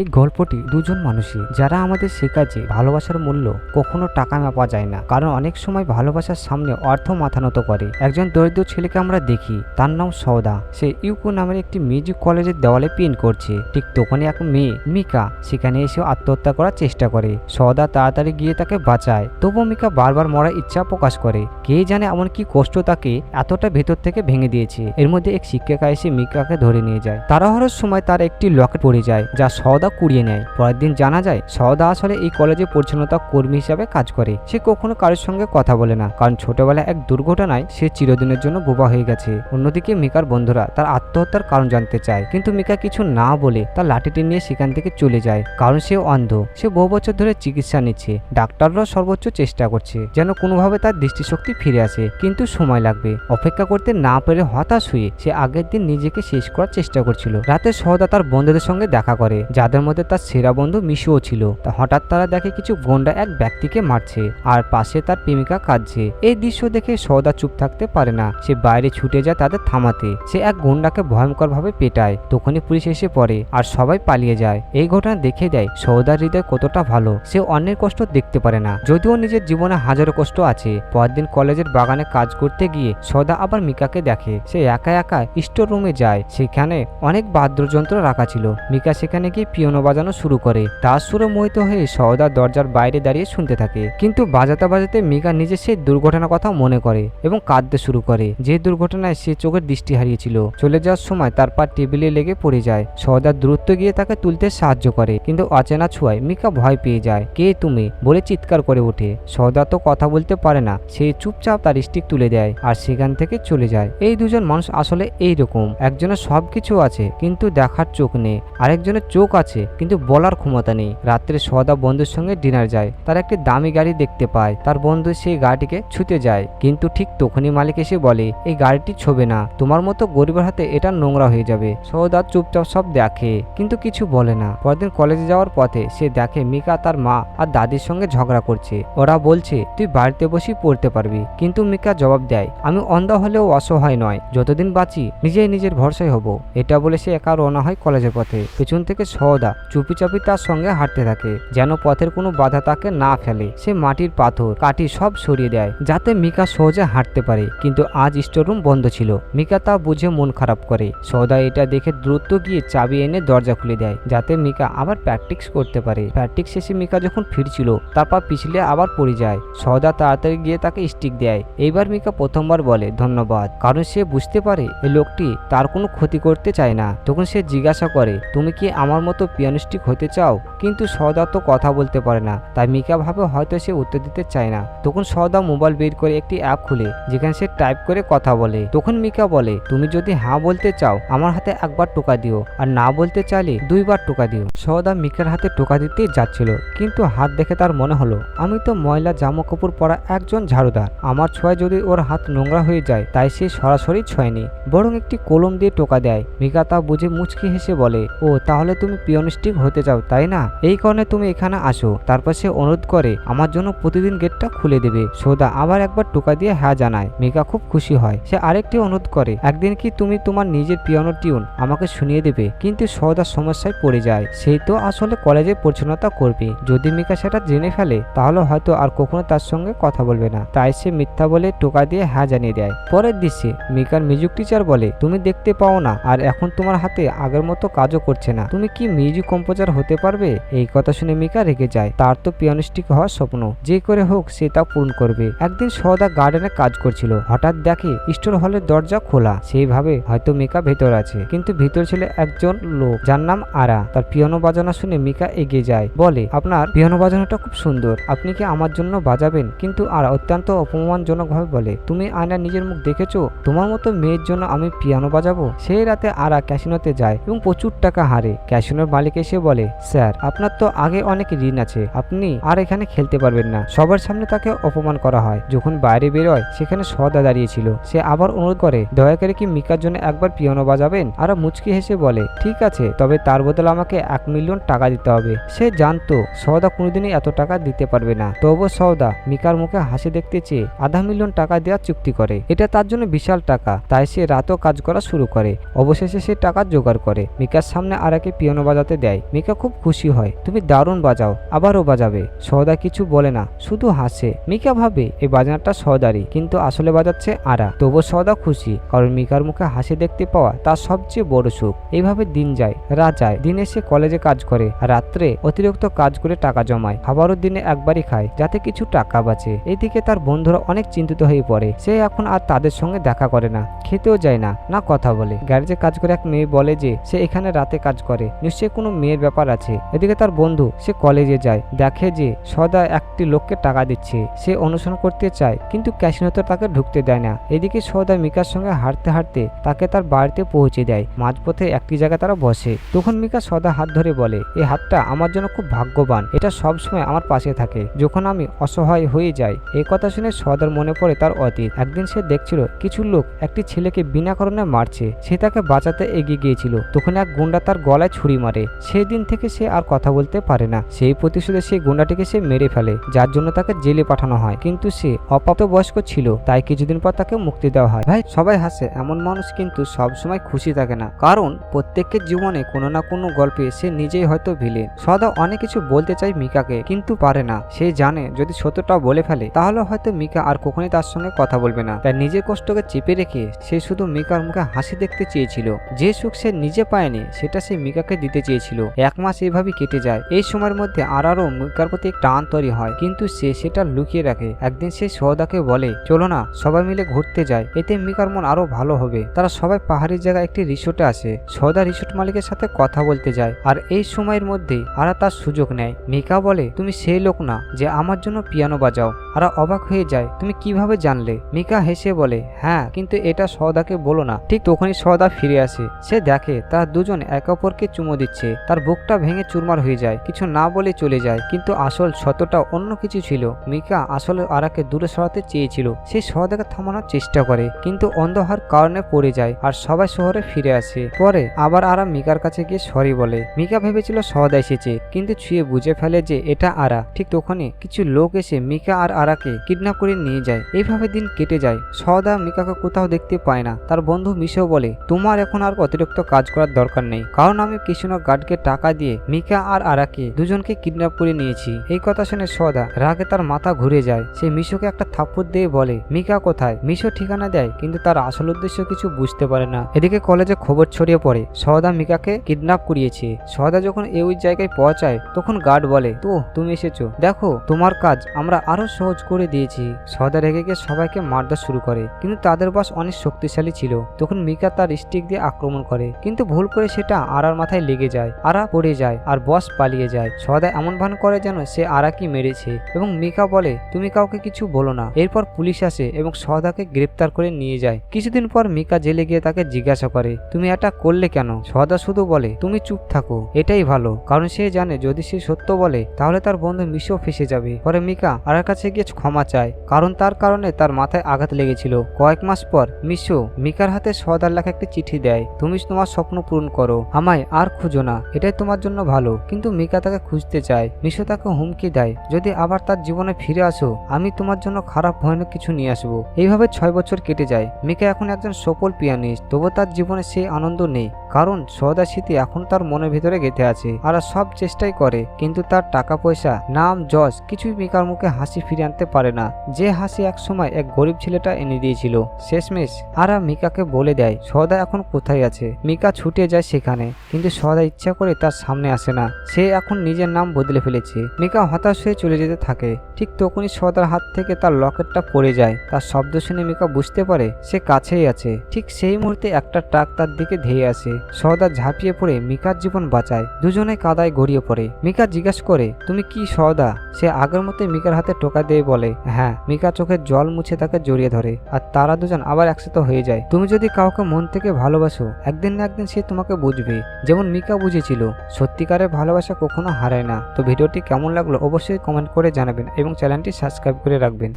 এই গল্পটি দুজন মানুষই, যারা আমাদের শেখায় যে ভালোবাসার মূল্য কখনো টাকা মাপা যায় না। কারণ অনেক সময় ভালোবাসার সামনে অর্থ মাথা নত করে। একজন দরিদ্র ছেলেকে আমরা দেখি, তার নাম সৌদা সে ইউকো নামের একটি মিউজিক কলেজের দেওয়ালে পিন করছে। ঠিক তখনই এক মেয়ে, মিকা, সেখানে এসে আত্মহত্যা করার চেষ্টা করে। সৌদা তাড়াতাড়ি গিয়ে তাকে বাঁচায়। তবুও মিকা বারবার মরার ইচ্ছা প্রকাশ করে। কে জানে এমন কি কষ্ট তাকে এতটা ভেতর থেকে ভেঙে দিয়েছে। এর মধ্যে এক শিক্ষিকা এসে মিকাকে ধরে নিয়ে যায়। তাড়াহুড়োর সময় তার একটি লকেট পড়ে যায়, যা সৌদা কুড়িয়ে নেয়। পরের দিন জানা যায় সৌদা আসলে এই কলেজে পরিচ্ছন্নতা কর্মী হিসাবে কাজ করে। সে কখনো কারোর সঙ্গে কথা বলে না, কারণ ছোটবেলায় এক দুর্ঘটনায় সে চিরদিনের জন্য বোবা হয়ে গেছে। অন্যদিকে মিকার বন্ধুরা তার আত্মহত্যার কারণ জানতে চায়, কিন্তু মিকা কিছু না বলে তার লাঠিটি নিয়ে সেখান থেকে চলে যায়, কারণ সে অন্ধ। সে বহু বছর ধরে চিকিৎসা নিচ্ছে, ডাক্তাররাও সর্বোচ্চ চেষ্টা করছে, যেন কোনোভাবে তার দৃষ্টিশক্তি ফিরে আসে, কিন্তু সময় লাগবে। অপেক্ষা করতে না পেরে হতাশ হয়ে সে আগের দিন নিজেকে শেষ করার চেষ্টা করছিল। রাতে সহদা তার বন্ধুদের সঙ্গে দেখা করে, যাদের মধ্যে তার সেরা বন্ধু মিশুও ছিল। তা হঠাৎ তারা দেখে কিছু গন্ডা এক ব্যক্তিকে মারছে আর পাশে তার প্রেমিকা কাঁদছে। এই দৃশ্য দেখে সৌদা চুপ থাকতে পারে না। সে বাইরে ছুটে যায় তাদের থামাতে। সে এক গুন্ডাকে ভয়ঙ্করভাবে পেটায়। তখনই পুলিশ এসে পড়ে আর সবাই পালিয়ে যায়। এই ঘটনা দেখে দেয় সৌদার হৃদয় কতটা ভালো। সে অন্যের কষ্ট দেখতে পারে না। যদিও নিজের জীবনে হাজারো কষ্ট আছে। পরদিন কলেজের বাগানে কাজ করতে গিয়ে সৌদা আবার মিকাকে দেখে। সে একা একা স্টোর রুমে যায়। সেখানে অনেক বাদ্যযন্ত্র রাখা ছিল। মিকা সেখানে গিয়ে পিয়ানো বাজানো শুরু করে। তার সুরে মোহিত হয়ে সৌদা দরজার বাইরে দাঁড়িয়ে শুনতে থাকে। কিন্তু বাজাতে বাজাতে মিকা নিজে সেই দুর্ঘটনার কথা মনে করে এবং কাঁদতে শুরু করে। যে দুর্ঘটনায় সে চোখের দৃষ্টি হারিয়েছিল। চলে যাওয়ার সময় তার পা টেবিলে লেগে পড়ে যায়। সৌদা দ্রুত গিয়ে তাকে তুলতে সাহায্য করে। কিন্তু অচেনা ছোঁয়ায় মিকা ভয় পেয়ে যায়। কে তুমি? বলে চিৎকার করে ওঠে। সৌদা তো কথা বলতে পারে না। সে চুপচাপ তার স্টিক তুলে দেয় আর সেখান থেকে চলে যায়। এই দুজন মানুষ আসলে এই রকম একজনের সব কিছু আছে, কিন্তু দেখার চোখ নেই। আরেকজনের চোখ আছে কিন্তু বলার ক্ষমতা নেই। রাত্রে সদা বন্ধুর সঙ্গে ডিনার যায়। তার একটি দামি গাড়ি দেখতে পায়। তার বন্ধু সেই গাড়িটিকে ছুতে যায়। কিন্তু ঠিক তখনই মালিক এসে বলে, এই গাড়িটি ছবে না। তোমার মতো গরিবের হাতে এটা নোংরা হয়ে যাবে সৌদা চুপচাপ সব দেখে, কিন্তু কিছু বলে না। পরদিন কলেজে যাওয়ার পথে সে দেখে মিকা তার মা আর দাদির সঙ্গে ঝগড়া করছে। ওরা বলছে, তুই বাড়িতে বসেই পড়তে পারবি কিন্তু মিকা জবাব দেয়, আমি অন্ধ হলেও অসহায় নয়। যতদিন বাঁচি, নিজেই নিজের ভরসায় হব এটা বলে সে একা রওনা হয় কলেজের পথে। পেছন থেকে সহদা চুপি চাপি তার সঙ্গে হাঁটতে থাকে, যেন পথের কোনো বাধা তাকে না ফেলে। সে মাটির পাথর কাটি সব সরিয়ে দেয়, যাতে মিকা সহজে হাঁটতে পারে। কিন্তু আজ স্টোররুম বন্ধ ছিল। মিকা তা বুঝে মন খারাপ করে। সৌদা এটা দেখে দ্রুত গিয়ে চাবি এনে দরজা খুলে দেয়, যাতে মিকা আবার প্র্যাকটিক্স করতে পারে। প্র্যাকটিক্স শেষে মিকা যখন ফিরছিল, তারপর পিছলে আবার পড়ে যায়। সৌদা তাড়াতাড়ি গিয়ে তাকে স্টিক দেয়। এইবার মিকা প্রথমবার বলে, ধন্যবাদ। কারণ সে বুঝতে পারে এই লোকটি তার কোনো ক্ষতি করতে চায় না। তখন সে জিজ্ঞাসা করে, তুমি কি আমার মতো পিয়ানিস্টিক হতে চাও, কিন্তু সৌদা তো কথা বলতে পারে না, তাই মিকা ভাবে হয়তো সে উত্তর দিতে চায় না। তখন সৌদা মোবাইল বের করে একটি অ্যাপ খুলে, যেখানে সে টাইপ করে কথা বলে। তখন মিকা বলে, তুমি যদি হ্যাঁ বলতে চাও, আমার হাতে একবার টোকা দিও, আর না বলতে চাইলে দুইবার টোকা দিও। সৌদা মিকার হাতে টোকা দিতেই যাচ্ছিল, কিন্তু হাত দেখে তার মনে হলো, আমি তো ময়লা জামা কাপড় পরা একজন ঝাড়ুদার। আমার ছোঁয়ায় যদি ওর হাত নোংরা হয়ে যায়, তাই সে সরাসরি ছোঁয়নি বরং একটি কলম দিয়ে টোকা দেয়। মিকা তা বুঝে মুচকি হেসে বলে, ও, তাহলে তুমি পিয়নিস্টিক হতে চাও, তাই না? এই কারণে তুমি এখানে আসো। তারপর সে অনুরোধ করে, আমার জন্য প্রতিদিন গেটটা খুলে দেবে। সৌদা আবার একবার টোকা দিয়ে হ্যাঁ জানায়। মিকা খুব খুশি হয়। সে আরেকটি অনুরোধ করে, একদিন কি তুমি তোমার নিজের পিয়ানো টিউন আমাকে শুনিয়ে দেবে? কিন্তু সৌদা সমস্যায় পড়ে যায়। সেই তো আসলে কলেজে পরিচ্ছন্নতা করবে। যদি মিকা সেটা জেনে ফেলে, তাহলে হয়তো আর কখনো তার সঙ্গে কথা বলবে না। তাই সে মিথ্যা বলে টোকা দিয়ে হ্যাঁ জানিয়ে দেয়। পরের দৃশ্যে, মিকার মিউজিক টিচার বলে, তুমি দেখতে পাও না, আর এখন তোমার হাতে আগের মতো কাজও করছে না। তুমি কি মিউজিক কম্পোজার হতে পারবে? এই কথা শুনে মিকা রেগে যায়। তার তো পিয়ানিস্টিক হওয়ার স্বপ্ন। যে করে হোক, সে তা পূরণ করবে। একদিন সদা গার্ডেনে কাজ করছিল। হঠাৎ দেখে স্টোর হলের দরজা খোলা। সেইভাবে হয়তো মিকা ভেতর আছে। কিন্তু ভেতর ছিল একজন লোক, যার নাম আরা। তার পিয়ানো বাজানো শুনে মিকা এগিয়ে যায়। বলে, আপনার পিয়ানো বাজানোটা খুব সুন্দর। আপনি কি আমার জন্য বাজাবেন? কিন্তু আর অত্যন্ত অপমানজনকভাবে বলে, তুমি আয়না নিজের মুখ দেখেছ? তোমার মতো মেয়ের জন্য আমি পিয়ানো বাজাবো? সেই রাতে আরা ক্যাসিনোতে যায় এবং প্রচুর টাকা হারে। ক্যাসিনোর মালিক এসে বলে, স্যার, আপনার তো আগে অনেক ঋণ আছে। আপনি আর এখানে খেলতে পারবেন না। সবার সামনে তাকে অপমান করা হয়। যখন বাইরে বেরোয়, সেখানে সদা দাঁড়িয়েছিল সে আবার অনুরোধ করে, দয়া করে কি মিকার জন্য একবার পিয়ানো বাজাবেন? আর মুচকি হেসে বলে, ঠিক আছে, তবে তার বদলে আমাকে এক মিলিয়ন টাকা দিতে হবে। সে জানতো সৌদা কোনোদিনই এত টাকা দিতে পারবে না। তবু সৌদা মিকার মুখে হাসি দেখতে চেয়ে আধা মিলিয়ন টাকা দেওয়ার চুক্তি করে। এটা তার জন্য বিশাল টাকা। তাই সে রাতও কাজ করা শুরু করে। অবশেষে সে টাকা জোগাড় করে। মিকার সামনে আর আরাকে পিয়ানো বাজাতে বাজাতে দেয়। মিকা খুব খুশি হয়। তুমি দারুণ বাজাও। আবারও বাজাবে। সৌদা কিছু বলে না, শুধু হাসে। মিকা ভাবে এই বাজনাটা সৌদারি কিন্তু আসলে বাজাচ্ছে আরা। তবু সৌদা খুশি, কারণ মিকার মুখে হাসি দেখতে পাওয়া তার সবচেয়ে বড় সুখ। এইভাবে দিন যায়, রাত যায়। দিনে সে কলেজে কাজ করে রাত্রে অতিরিক্ত কাজ করে টাকা জমায়। খাবারও দিনে একবারই খায়, যাতে কিছু টাকা বাঁচে। এদিকে তার বন্ধুরা অনেক চিন্তিত হয়ে পড়ে। সে এখন আর তাদের সঙ্গে দেখা করে না, খেতেও যায় না না কথা বলে। গ্যারেজে কাজ করে এক মেয়ে বলে যে, সে এখানে রাতে কাজ করে। নিশ্চয়ই কোনো মেয়ের ব্যাপার আছে। এদিকে তার বন্ধু, সে কলেজে যায়। দেখে যে সদা একটি লোককে টাকা দিচ্ছে। সে অনুসরণ করতে চায়, কিন্তু ক্যাসিনোতে তাকে ঢুকতে দেয় না। এদিকে সদা মিকার সঙ্গে হাঁটতে হাঁটতে তাকে তার বাড়িতে পৌঁছে দেয়। মাঝপথে একটি জায়গায় তারা বসে। তখন মিকা সদা হাত ধরে বলে, এই হাতটা আমার জন্য খুব ভাগ্যবান। এটা সব সময় আমার পাশে থাকে। যখন আমি অসহায় হয়ে যাই, এই কথা শুনে সদার মনে পড়ে তার অতীত। একদিন সে দেখছিল, কিছু লোক একটি ছেলেকে বিনা কারণে মারছে। সে তাকে বাঁচাতে এগিয়ে গিয়েছিল। তখন এক গুন্ডা তার গলায় ছুরি মারে। সেই দিন থেকে সে আর কথা বলতে পারে না। সেই প্রতিশোধে সেই গুন্ডাটিকে সে মেরে ফেলে, যার জন্য তাকে জেলে পাঠানো হয়। কিন্তু সে অপ্রাপ্ত বয়স্ক ছিল, তাই কিছুদিন পর তাকে মুক্তি দেওয়া হয়। ভাই, সবাই হাসে। এমন মানুষ কিন্তু সব সময় খুশি থাকে না। কারণ প্রত্যেকের জীবনে কোনো না কোনো গল্পে সে নিজেই হয়তো ভিলেন। সদা অনেক কিছু বলতে চায় মিকাকে, কিন্তু পারে না। সে জানে, যদি সত্যটা বলে ফেলে, তাহলে হয়তো মিকা আর কখনোই তার সঙ্গে কথা বলবে না। তাই নিজের কষ্টকে চেপে রেখে সে শুধু মিকার মুখে হাসি দেখতে চেয়েছিল। যে সুখ সে নিজে পায়নি, সেটা সে মিকাকে দিতে চেয়েছিল। এক মাস এইভাবেই কেটে যায়। এই সময়ের মধ্যে আর আরও মিকার প্রতি টান তৈরি হয়। কিন্তু সে সেটা লুকিয়ে রাখে। একদিন সে সৌদাকে বলে, চলো না, সবাই মিলে ঘুরতে যায় এতে মিকার মন আরও ভালো হবে। তারা সবাই পাহাড়ি জায়গায় একটি রিসোর্টে আসে। সৌদা রিসোর্ট মালিকের সাথে কথা বলতে যায়। আর এই সময়ের মধ্যে আরা তার সুযোগ নেয়। মিকা বলে, তুমি সেই লোক না যে আমার জন্য পিয়ানো বাজাও। আরা অবাক হয়ে যায়, তুমি কীভাবে জানলে? মিকা হেসে বলে হ্যাঁ কিন্তু এটা সৌদাকে বলো না। ঠিক তখনই সৌদা ফিরে আসে। সে দেখে, তার দুজন একে অপরকে চুমো দিচ্ছে। তার বুকটা ভেঙে চুরমার হয়ে যায়, কিছু না বলে চলে যায়। কিন্তু আসল সত্যটা অন্য কিছু ছিল। মিকা আসলে আরাকে দূরে সরাতে চেয়েছিল। সে সৌদাকে থামানোর চেষ্টা করে, কিন্তু অন্ধ হওয়ার কারণে পড়ে যায় আর সবাই শহরে ফিরে আসে। পরে আবার আরা মিকার কাছে গিয়ে সরি বলে। মিকা ভেবেছিল সৌদা এসেছে, কিন্তু ছুঁয়ে বুঝে ফেলে যে এটা আরা। ঠিক তখনই কিছু লোক এসে মিকা আর আরাকে কিডন্যাপ করে নিয়ে যায়। এইভাবে দিন কেটে যায়। সৌদা মিকাকে কোথাও দেখতে পায় না। তার বন্ধু মিশেও বলে, তোমার এখন আর অতিরিক্ত কাজ করার দরকার নেই। কারণ আমি কৃষ্ণ গার্ডকে টাকা দিয়ে মিকা আর আরাকে দুজনকে কিডন্যাপ করে নিয়েছি। এই কথা শুনে সদা রাগে তার মাথা ঘুরে যায়। সে মিশোকে একটা থাপ্পড় দিয়ে বলে, মিকা কোথায়? মিশো ঠিকানা দেয়, কিন্তু তার আসল উদ্দেশ্য কিছু বুঝতে পারে না। এদিকে কলেজে খবর ছড়িয়ে পড়ে সহদা মিকাকে কিডন্যাপ করিয়েছে। সহদা যখন এই ওই জায়গায় পৌঁছায়, তখন গার্ড বলে, তো, তুমি এসেছ? দেখো, তোমার কাজ আমরা আরও সহজ করে দিয়েছি। সহদা রেগে গিয়ে সবাইকে মারধর শুরু করে, কিন্তু তাদের বাস অনেক শক্তিশালী ছিল। তখন মিকা তার স্টিক দিয়ে আক্রমণ করে, কিন্তু ভুল করে সেটা আরার মাথায় লেগে যায়, আরা পড়ে যায় আর বস পালিয়ে যায়। সদা এমন ভান করে যেন সে আরাকি মেরেছে এবং মিকা বলে, তুমি কাউকে কিছু বলো না। এরপর পুলিশ আসে এবং সদাকে গ্রেপ্তার করে নিয়ে যায়। কিছুদিন পর মিকা জেলে গিয়ে তাকে জিজ্ঞাসা করে, তুমি এটা করলে কেন? সদা শুধু বলে, তুমি চুপ থাকো, এটাই ভালো। কারণ সে জানে যদি সে সত্য বলে, তাহলে তার বন্ধু মিশো ফেসে যাবে। পরে মিকা আরার কাছে গিয়ে ক্ষমা চায়, কারণ তার কারণে তার মাথায় আঘাত লেগেছিল। কয়েক মাস পর মিশো মিকার হাতে সদার লেখা একটি চিঠি দেয়, তুমি তোমার স্বপ্ন পূরণ করো, আমায় আর খুঁজো না, এটাই তোমার জন্য ভালো। কিন্তু মিকা তাকে খুঁজতে চায়। মিশো তাকে হুমকি দেয়, যদি আবার তার জীবনে ফিরে আসো, আমি তোমার জন্য খারাপ, ভয়ানক কিছু নিয়ে আসব। এইভাবে ছয় বছর কেটে যায়। মিকা এখন একজন সফল পিয়ানিস্ট তবু তার জীবনে সেই আনন্দ নেই। কারণ সদা স্মৃতি এখন তার মনের ভিতরে গেঁথে আছে। আর সব চেষ্টাই করে, কিন্তু তার টাকা পয়সা নাম, যশ কিছুই মিকার মুখে হাসি ফিরে আনতে পারে না। যে হাসি একসময় এক গরিব ছেলেটা এনে দিয়েছিল। শেষমেশ আরা মিকাকে বলে দেয়, সদা এখন কোথায় আছে? মিকা ছুটে যায় সেখানে, কিন্তু সদা ইচ্ছা করে তার সামনে আসে না। সে এখন নিজের নাম বদলে ফেলেছে। মিকা হতাশ হয়ে চলে যেতে থাকে। ঠিক তখনই সদার হাত থেকে তার লকেটটা পড়ে যায়। তার শব্দ শুনে মিকা বুঝতে পারে, সে কাছেই আছে। ঠিক সেই মুহূর্তে একটা ট্রাক তার দিকে ধেয়ে আসে। সদা ঝাঁপিয়ে পড়ে মিকার জীবন বাঁচায়। দুজনে কাদায় গড়িয়ে পড়ে। মিকা জিজ্ঞেস করে, তুমি কি সদা সে আগের মতো মিকার হাতে টোকা দিয়ে বলে হ্যাঁ। মিকা চোখের জল মুছে তাকে জড়িয়ে ধরে। আর তারা দুজন আবার একসাথে হয়ে যায়। তুমি যদি কাউকে মন থেকে ভালোবাসো, একদিন না একদিন সে তোমাকে বুঝবে। যেমন মিকা বুঝেছিল, সত্যিকারের ভালোবাসা কখনো হারায় না। তো ভিডিওটি কেমন লাগল অবশ্যই কমেন্ট করে জানাবেন এবং চ্যানেলটি সাবস্ক্রাইব করে রাখবেন।